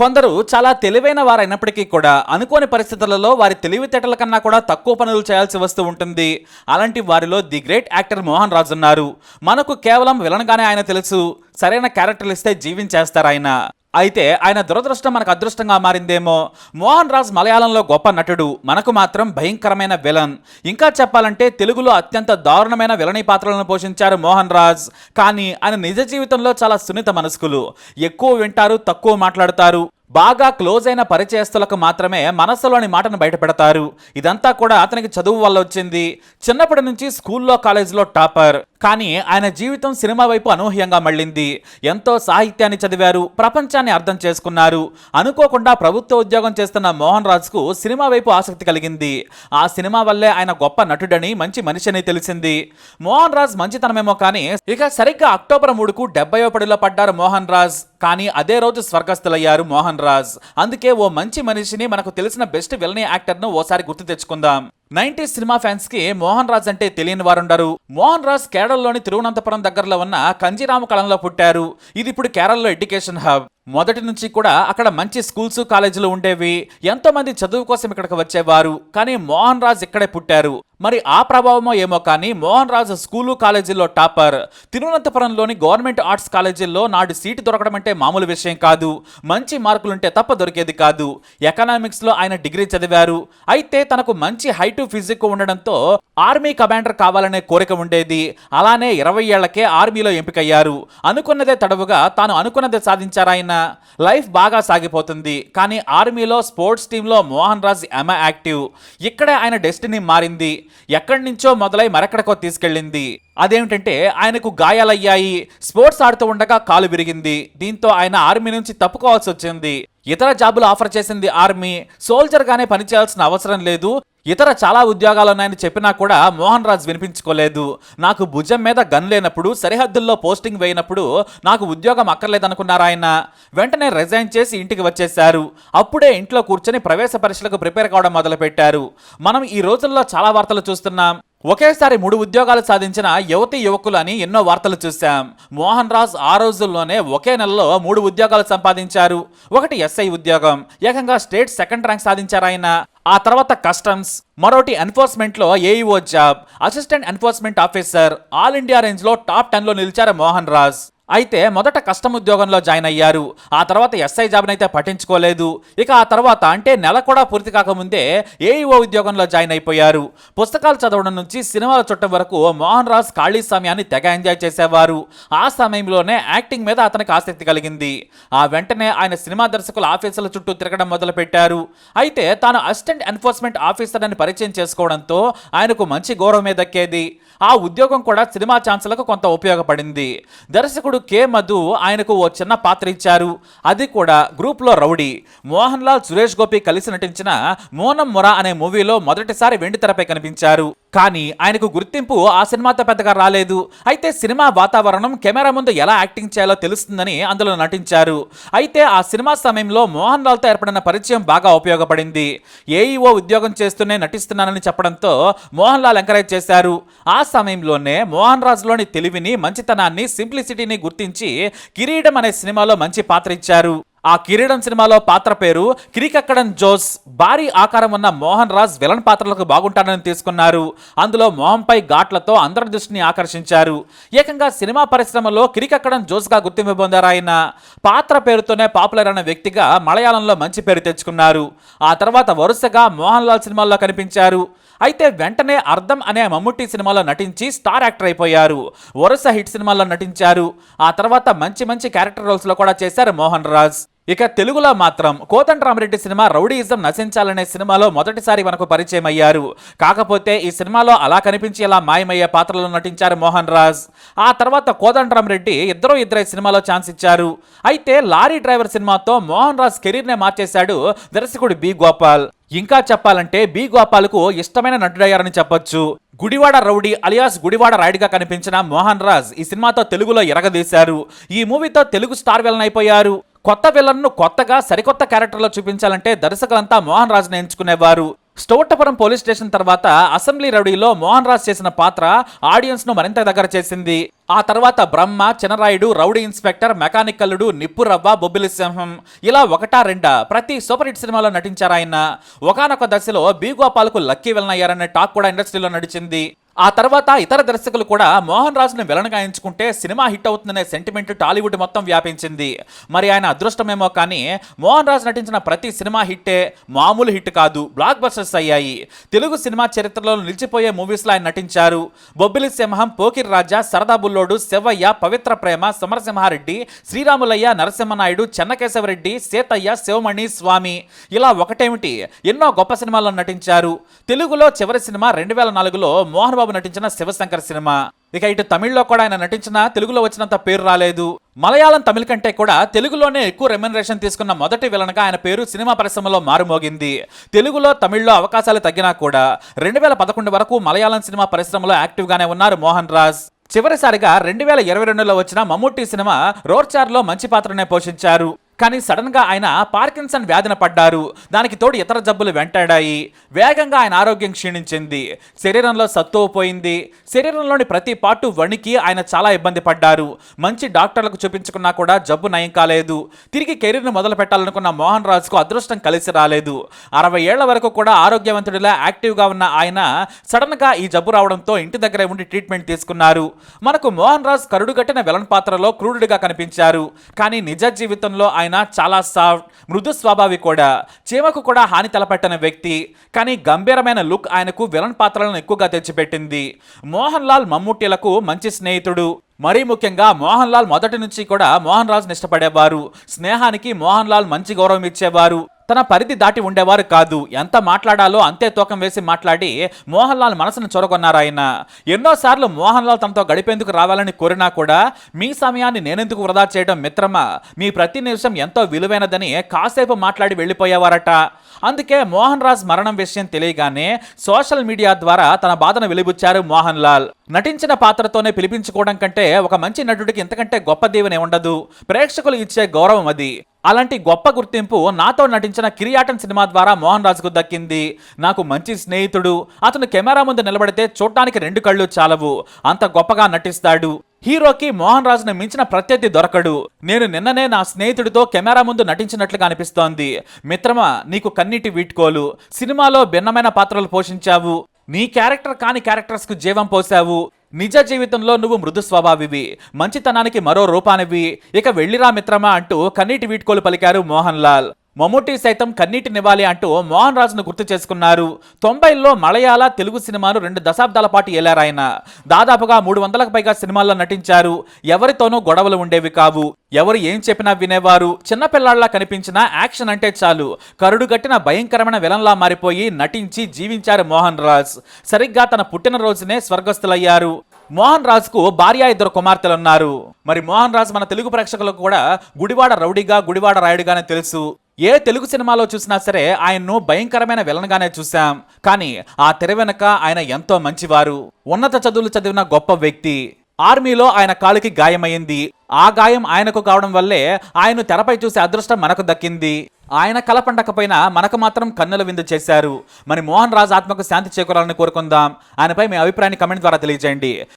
కొందరు చాలా తెలివైన వారైనప్పటికీ కూడా అనుకోని పరిస్థితులలో వారి తెలివితేటల కన్నా కూడా తక్కువ పనులు చేయాల్సి వస్తూ ఉంటుంది. అలాంటి వారిలో the great actor Mohan Raj ఉన్నారు. మనకు కేవలం విలన్గానే ఆయన తెలుసు. సరైన క్యారెక్టర్లు ఇస్తే జీవించేస్తారు ఆయన. అయితే ఆయన దురదృష్టం మనకు అదృష్టంగా మారిందేమో. మోహన్ రాజ్ మలయాళంలో గొప్ప నటుడు. మనకు మాత్రం భయంకరమైన విలన్. ఇంకా చెప్పాలంటే తెలుగులో అత్యంత దారుణమైన విలనీ పాత్రలను పోషించారు మోహన్ రాజ్. కానీ ఆయన నిజ జీవితంలో చాలా సున్నిత మనస్కులు. ఎక్కువ వింటారు తక్కువ మాట్లాడతారు. బాగా క్లోజ్ అయిన పరిచయస్తులకు మాత్రమే మనస్సులోని మాటను బయటపెడతారు. ఇదంతా కూడా అతనికి చదువు వల్ల వచ్చింది. చిన్నప్పటి నుంచి స్కూల్లో కాలేజీలో టాపర్. కానీ ఆయన జీవితం సినిమా వైపు అనూహ్యంగా మళ్ళింది. ఎంతో సాహిత్యాన్ని చదివారు ప్రపంచాన్ని అర్థం చేసుకున్నారు. అనుకోకుండా ప్రభుత్వ ఉద్యోగం చేస్తున్న మోహన్ రాజ్కు సినిమా వైపు ఆసక్తి కలిగింది. ఆ సినిమా వల్లే ఆయన గొప్ప నటుడని మంచి మనిషిని తెలిసింది. మోహన్ రాజ్ మంచితనమేమో కానీ ఇక సరిగ్గా అక్టోబర్ మూడుకు డెబ్బయో పడిలో పడ్డారు మోహన్ రాజ్. కానీ అదే రోజు స్వర్గస్థులయ్యారు మోహన్ రాజ్. అందుకే ఓ మంచి మనిషిని మనకు తెలిసిన బెస్ట్ విలనీ యాక్టర్ను ఓసారి గుర్తు తెచ్చుకుందాం. నైన్టీ సినిమా ఫ్యాన్స్కి మోహన్ రాజ్ అంటే తెలియని వారుండరు. మోహన్ రాజ్ కేరళలోని తిరువనంతపురం దగ్గరలో ఉన్న కంజీరామ కళంలో పుట్టారు. ఇది ఇప్పుడు కేరళలో ఎడ్యుకేషన్ హబ్. మొదటి నుంచి కూడా అక్కడ మంచి స్కూల్స్ కాలేజీలు ఉండేవి. ఎంతో మంది చదువు కోసం ఇక్కడికి వచ్చేవారు. కానీ మోహన్ రాజ్ ఇక్కడే పుట్టారు. మరి ఆ ప్రభావమో ఏమో కానీ మోహన్ రాజు స్కూలు కాలేజీల్లో టాపర్. తిరువనంతపురంలోని గవర్నమెంట్ ఆర్ట్స్ కాలేజీల్లో నాడు సీటు దొరకడం అంటే మామూలు విషయం కాదు. మంచి మార్కులుంటే తప్ప దొరికేది కాదు. ఎకనామిక్స్లో ఆయన డిగ్రీ చదివారు. అయితే తనకు మంచి హైటు ఫిజిక్ ఉండడంతో ఆర్మీ కమాండర్ కావాలనే కోరిక ఉండేది. అలానే ఇరవై ఏళ్ళకే ఆర్మీలో ఎంపికయ్యారు. అనుకున్నదే తడవుగా తాను అనుకున్నదే సాధించారాయన లైఫ్ బాగా సాగిపోతుంది. కానీ ఆర్మీలో స్పోర్ట్స్ టీంలో మోహన్ రాజ్ ఎమ యాక్టివ్. ఇక్కడే ఆయన డెస్టినీ మారింది. ఎక్కడి నుంచో మొదలై మరెక్కడికో తీసుకెళ్ళింది. అదేమిటంటే ఆయనకు గాయాలయ్యాయి. స్పోర్ట్స్ ఆడుతూ ఉండగా కాలు విరిగింది. దీంతో ఆయన ఆర్మీ నుంచి తప్పుకోవాల్సి వచ్చింది. ఇతర జాబులు ఆఫర్ చేసింది ఆర్మీ. సోల్జర్ గానే పనిచేయాల్సిన అవసరం లేదు. ఇతర చాలా ఉద్యోగాలు ఉన్నాయని చెప్పినా కూడా మోహన్ రాజ్ వినిపించుకోలేదు. నాకు భుజం మీద గన్ లేనప్పుడు సరిహద్దుల్లో పోస్టింగ్ వేయినప్పుడు నాకు ఉద్యోగం అక్కర్లేదనుకున్నారు ఆయన. వెంటనే రిజైన్ చేసి ఇంటికి వచ్చేశారు. అప్పుడే ఇంట్లో కూర్చొని ప్రవేశ పరీక్షలకు ప్రిపేర్ కావడం మొదలుపెట్టారు. మనం ఈ రోజుల్లో చాలా వార్తలు చూస్తున్నాం. ఒకేసారి మూడు ఉద్యోగాలు సాధించిన యువతి యువకులు అని ఎన్నో వార్తలు చూశాం. మోహన్ రాజ్ ఆ రోజుల్లోనే ఒకే నెలలో మూడు ఉద్యోగాలు సంపాదించారు. ఒకటి ఎస్ఐ ఉద్యోగం. ఏకంగా స్టేట్ సెకండ్ ర్యాంక్ సాధించారు ఆయన. ఆ తర్వాత కస్టమ్స్ మరోటి ఎన్ఫోర్స్మెంట్లో AEO job assistant enforcement officer all India రేంజ్లో టాప్ టెన్లో నిలిచారు మోహన్ రాజ్. అయితే మొదట కష్టం ఉద్యోగంలో జాయిన్ అయ్యారు. ఆ తర్వాత ఎస్ఐ జాబ్ని అయితే పట్టించుకోలేదు. ఇక ఆ తర్వాత అంటే నెల కూడా పూర్తి కాకముందే ఏఈఓ ఉద్యోగంలో జాయిన్ అయిపోయారు. పుస్తకాలు చదవడం నుంచి సినిమాలు చుట్టం వరకు మోహన్ రాజ్ ఖాళీ సమయాన్ని తెగ ఎంజాయ్ చేసేవారు. ఆ సమయంలోనే యాక్టింగ్ మీద అతనికి ఆసక్తి కలిగింది. ఆ వెంటనే ఆయన సినిమా దర్శకుల ఆఫీసుల చుట్టూ తిరగడం మొదలుపెట్టారు. అయితే తాను అసిస్టెంట్ ఎన్ఫోర్స్మెంట్ ఆఫీసర్ అని పరిచయం చేసుకోవడంతో ఆయనకు మంచి గౌరవమే దక్కేది ఆ ఉద్యోగం కూడా సినిమా ఛాన్సులకు కొంత ఉపయోగపడింది. దర్శకుడు కె. మధు ఆయనకు ఓ చిన్న పాత్ర ఇచ్చారు. అది కూడా గ్రూప్లో రౌడీ. మోహన్ లాల్ సురేష్ గోపి కలిసి నటించిన మోనం మొరా అనే మూవీలో మొదటిసారి వెండితెరపై కనిపించారు. కానీ ఆయనకు గుర్తింపు ఆ సినిమాతో పెద్దగా రాలేదు. అయితే సినిమా వాతావరణం కెమెరా ముందు ఎలా యాక్టింగ్ చేయాలో తెలుస్తుందని అందులో నటించారు. అయితే ఆ సినిమా సమయంలో మోహన్ లాల్తో ఏర్పడిన పరిచయం బాగా ఉపయోగపడింది. ఏఈఓ ఉద్యోగం చేస్తూనే నటిస్తున్నానని చెప్పడంతో మోహన్ లాల్ ఎంకరేజ్ చేశారు. ఆ సమయంలోనే మోహన్ రాజ్లోని తెలివిని మంచితనాన్ని సింప్లిసిటీని గుర్తించి కిరీటం అనే సినిమాలో మంచి పాత్ర ఇచ్చారు. ఆ కిరీడం సినిమాలో పాత్ర పేరు కిరికక్కడం జోస్. భారీ ఆకారం ఉన్న మోహన్ రాజ్ విలన్ పాత్రలకు బాగుంటానని తీసుకున్నారు. అందులో మోహన్పై ఘాట్లతో అందరి దృష్టిని ఆకర్షించారు. ఏకంగా సినిమా పరిశ్రమలో కిరికక్కడం జోస్గా గుర్తింపు పొందారు ఆయన. పాత్ర పేరుతోనే పాపులర్ అయిన వ్యక్తిగా మలయాళంలో మంచి పేరు తెచ్చుకున్నారు. ఆ తర్వాత వరుసగా మోహన్ లాల్ సినిమాల్లో కనిపించారు. అయితే వెంటనే అర్థం అనే మమ్ముట్టి సినిమాలో నటించి స్టార్ యాక్టర్ అయిపోయారు. వరుస హిట్ సినిమాల్లో నటించారు. ఆ తర్వాత మంచి మంచి క్యారెక్టర్ రోల్స్లో కూడా చేశారు మోహన్ రాజ్. ఇక తెలుగులో మాత్రం కోదండరామరెడ్డి సినిమా రౌడీయిజం నశించాలనే సినిమాలో మొదటిసారి మనకు పరిచయం అయ్యారు కాకపోతే ఈ సినిమాలో అలా కనిపించి ఇలా మాయమయ్యే పాత్రలో నటించారు మోహన్ రాజ్. ఆ తర్వాత కోదండరామరెడ్డి ఇద్దరు ఇద్దరే సినిమాలో ఛాన్స్ ఇచ్చారు. అయితే లారీ డ్రైవర్ సినిమాతో మోహన్ రాజ్ కెరీర్నే మార్చేశాడు దర్శకుడు బి గోపాల్. ఇంకా చెప్పాలంటే బి గోపాల్కు ఇష్టమైన నటుడయ్యారని చెప్పొచ్చు. గుడివాడ రౌడీ అలియాస్ గుడివాడ రాయుడిగా కనిపించిన మోహన్ రాజ్ ఈ సినిమాతో తెలుగులో ఎరగదీశారు. ఈ మూవీతో తెలుగు స్టార్ విలన్ అయిపోయారు. కొత్త విలన్ను కొత్తగా సరికొత్త క్యారెక్టర్లో చూపించాలంటే దర్శకులంతా మోహన్ రాజ్ని ఎంచుకునేవారు. స్టోటపురం పోలీస్ స్టేషన్ తర్వాత అసెంబ్లీ రౌడీలో మోహన్ రాజ్ చేసిన పాత్ర ఆడియన్స్ను మరింత దగ్గర చేసింది. ఆ తర్వాత బ్రహ్మ చినరాయుడు రౌడీ ఇన్స్పెక్టర్ మెకానికల్లుడు నిప్పురవ్వ బొబ్బిలి సింహం ఇలా ఒకటా రెండా ప్రతి సూపర్ హిట్ సినిమాలో నటించారు ఆయన. ఒకనొక దశలో బి గోపాల్కు లక్కీ విలన్ అయ్యారనే టాక్ కూడా ఇండస్ట్రీలో నడిచింది. ఆ తర్వాత ఇతర దర్శకులు కూడా మోహన్ రాజును విలన్గా ఎంచుకుంటే సినిమా హిట్ అవుతుందనే సెంటిమెంట్ టాలీవుడ్ మొత్తం వ్యాపించింది. మరి ఆయన అదృష్టమేమో కానీ మోహన్ రాజు నటించిన ప్రతి సినిమా హిట్టే మామూలు హిట్ కాదు బ్లాక్ బస్టర్స్ అయ్యాయి. తెలుగు సినిమా చరిత్రలో నిలిచిపోయే మూవీస్లో ఆయన నటించారు. బొబ్బిలి సింహం పోకిర్ రాజా సరదా బుల్లోడు శివయ్య పవిత్ర ప్రేమ సమరసింహారెడ్డి శ్రీరాములయ్య నరసింహనాయుడు చెన్నకేశవరెడ్డి సీతయ్య శివమణి స్వామి. ఇలా ఒకటేమిటి? ఎన్నో గొప్ప సినిమాల్లో నటించారు. తెలుగులో చివరి సినిమా రెండు వేల నాలుగులో మోహన్ బాబు నటించిన శివశంకర్ సినిమా. ఇక ఇటు తమిళ్ళో కూడా ఆయన నటించిన తెలుగులో వచ్చినంత పేరు రాలేదు. మలయాళం తమిళ కంటే కూడా తెలుగులోనే ఎక్కువ రెమ్యునరేషన్ తీసుకున్న మొదటి విలన్గా ఆయన పేరు సినిమా పరిశ్రమలో మారుమోగింది. తెలుగులో తమిళ్ళో అవకాశాలు తగ్గినా కూడా రెండు వేల పదకొండు వరకు మలయాళం సినిమా పరిశ్రమలో యాక్టివ్గానే ఉన్నారు మోహన్ రాజ్. చివరిసారిగా రెండు వేల ఇరవై రెండులో వచ్చిన మమ్ముట్టి సినిమా రోర్చార్లో మంచి పాత్రనే పోషించారు. కానీ సడన్గా ఆయన పార్కిన్సన్ వ్యాధిన పడ్డారు. దానికి తోడు ఇతర జబ్బులు వెంటాడాయి. వేగంగా ఆయన ఆరోగ్యం క్షీణించింది. శరీరంలో సత్తువ పోయింది. శరీరంలోని ప్రతి పాటు వణికి ఆయన చాలా ఇబ్బంది పడ్డారు. మంచి డాక్టర్లకు చూపించుకున్నా కూడా జబ్బు నయం కాలేదు. తిరిగి కెరీర్ను మొదలు పెట్టాలనుకున్న మోహన్ రాజుకు అదృష్టం కలిసి రాలేదు. అరవై ఏళ్ళ వరకు కూడా ఆరోగ్యవంతుడిలా యాక్టివ్గా ఉన్న ఆయన సడన్గా ఈ జబ్బు రావడంతో ఇంటి దగ్గరే ఉండి ట్రీట్మెంట్ తీసుకున్నారు. మనకు మోహన్ రాజ్ కరుడుగట్టిన విలన్ పాత్రలో క్రూరుడిగా కనిపించారు. కానీ నిజ జీవితంలో ఆయన చాలా సాఫ్ట్ మృదు స్వభావి కూడా. చీమకు కూడా హాని తలపెట్టని వ్యక్తి కానీ గంభీరమైన లుక్ ఆయనకు విలన్ పాత్రలను ఎక్కువగా తెచ్చిపెట్టింది. మోహన్ లాల్ మమ్ముట్టిలకు మంచి స్నేహితుడు. మరీ ముఖ్యంగా మోహన్ లాల్ మొదటి నుంచి కూడా మోహన్ రాజ్ ఇష్టపడేవారు. స్నేహానికి మోహన్ లాల్ మంచి గౌరవం ఇచ్చేవారు. తన పరిధి దాటి ఉండేవారు కాదు. ఎంత మాట్లాడాలో అంతే తూకం వేసి మాట్లాడి మోహన్ లాల్ మనసును చొరగొన్నారాయన ఎన్నోసార్లు మోహన్ లాల్ తనతో గడిపేందుకు రావాలని కోరినా కూడా మీ సమయాన్ని నేనెందుకు వృధా చేయడం మిత్రమా? మీ ప్రతి నిమిషం ఎంతో విలువైనదని కాసేపు మాట్లాడి వెళ్ళిపోయేవారట. అందుకే మోహన్ రాజ్ మరణం విషయం తెలియగానే సోషల్ మీడియా ద్వారా తన బాధను వెలిబుచ్చారు మోహన్ లాల్ నటించిన పాత్రతోనే పిలిపించుకోవడం కంటే ఒక మంచి నటుడికి ఇంతకంటే గొప్ప దీవెనే ఉండదు. ప్రేక్షకులు ఇచ్చే గౌరవం అది. అలాంటి గొప్ప గుర్తింపు నాతో నటించిన కిరియాటన్ సినిమా ద్వారా మోహన్ రాజుకు దక్కింది. నాకు మంచి స్నేహితుడు. అతను కెమెరా ముందు నిలబడితే చూడటానికి రెండు కళ్ళు చాలవు. అంత గొప్పగా నటిస్తాడు. హీరోకి మోహన్ రాజును మించిన ప్రత్యర్థి దొరకడు. నేను నిన్ననే నా స్నేహితుడితో కెమెరా ముందు నటించినట్లుగా అనిపిస్తోంది. మిత్రమా నీకు కన్నీటి వీడ్కోలు. సినిమాలో భిన్నమైన పాత్రలు పోషించావు. నీ క్యారెక్టర్ కాని క్యారెక్టర్స్కు జీవం పోసావు నిజ జీవితంలో నువ్వు మృదు స్వభావివి. మంచితనానికి మరో రూపానివి. ఇక వెళ్ళిరా మిత్రమా అంటూ కన్నీటి వీడ్కోలు పలికారు మోహన్ లాల్. మమ్ముట్టి సైతం కన్నీటి నివ్వాలి అంటూ మోహన్ రాజును గుర్తు చేసుకున్నారు. తొంభైల్లో మలయాళ తెలుగు సినిమాను రెండు దశాబ్దాల పాటు ఏలారాయన దాదాపుగా మూడు వందలకు పైగా సినిమాల్లో నటించారు. ఎవరితోనూ గొడవలు ఉండేవి కావు. ఎవరు ఏం చెప్పినా వినేవారు. చిన్నపిల్లాళ్ళా కనిపించిన యాక్షన్ అంటే చాలు. కరుడు గట్టిన భయంకరమైన విలన్లా మారిపోయి నటించి జీవించారు మోహన్ రాజ్. సరిగ్గా తన పుట్టినరోజునే స్వర్గస్థులయ్యారు. మోహన్ రాజ్కు భార్య ఇద్దరు కుమార్తెలు ఉన్నారు మరి మోహన్ రాజ్ మన తెలుగు ప్రేక్షకులకు కూడా గుడివాడ రౌడీగా గుడివాడ రాయుడిగానే తెలుసు. ఏ తెలుగు సినిమాలో చూసినా సరే ఆయన్ను భయంకరమైన విలన్గానే చూశాం. కానీ ఆ తెర వెనక ఆయన ఎంతో మంచివారు. ఉన్నత చదువులు చదివిన గొప్ప వ్యక్తి. ఆర్మీలో ఆయన కాలుకి గాయమైంది. ఆ గాయం ఆయనకు కావడం వల్లే ఆయన తెరపై చూసే అదృష్టం మనకు దక్కింది. ఆయన కల పండకపోయినా మనకు మాత్రం కన్నుల విందు చేశారు. మరి మోహన్ రాజ్ ఆత్మకు శాంతి చేకూరాలని కోరుకుందాం. ఆయనపై మీ అభిప్రాయాన్ని కమెంట్ ద్వారా తెలియజేయండి.